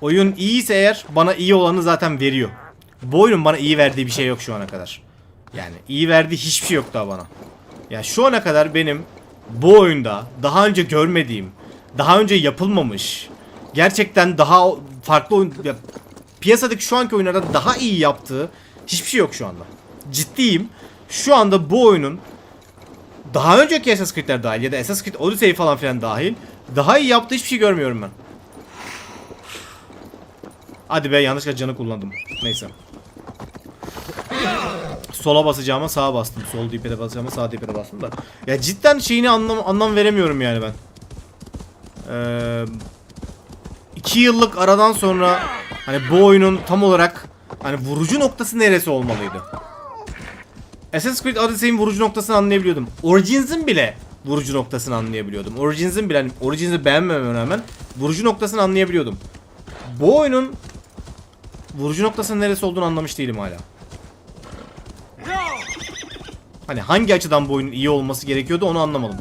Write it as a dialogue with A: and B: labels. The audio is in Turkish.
A: Oyun iyiyse eğer bana iyi olanı zaten veriyor. Bu oyunun bana iyi verdiği bir şey yok şu ana kadar. Yani iyi verdiği hiçbir şey yok daha bana. Ya şu ana kadar benim bu oyunda daha önce görmediğim, daha önce yapılmamış, gerçekten daha farklı oyun ya, piyasadaki şu anki oyunlardan daha iyi yaptığı hiçbir şey yok şu anda. Ciddiyim. Şu anda bu oyunun daha önceki Assassin's Creed'ler dahil ya da Assassin's Creed Odyssey falan filan dahil daha iyi yaptığı hiçbir şey görmüyorum ben. Hadi be yanlışlıkla canı kullandım. Neyse. Sola basacağıma sağa bastım. Sol dipede basacağıma sağ dipede bastım da. Ya cidden şeyini anlam anlam veremiyorum yani ben. Ee, iki yıllık aradan sonra hani bu oyunun tam olarak hani vurucu noktası neresi olmalıydı? Assassin's Creed Odyssey'in vurucu noktasını anlayabiliyordum. Origins'in bile vurucu noktasını anlayabiliyordum. Origins'in bile hani Origins'i beğenmememe rağmen vurucu noktasını anlayabiliyordum. Bu oyunun vurucu noktasının neresi olduğunu anlamış değilim hala. Hani hangi açıdan bu oyunun iyi olması gerekiyordu onu anlamadım.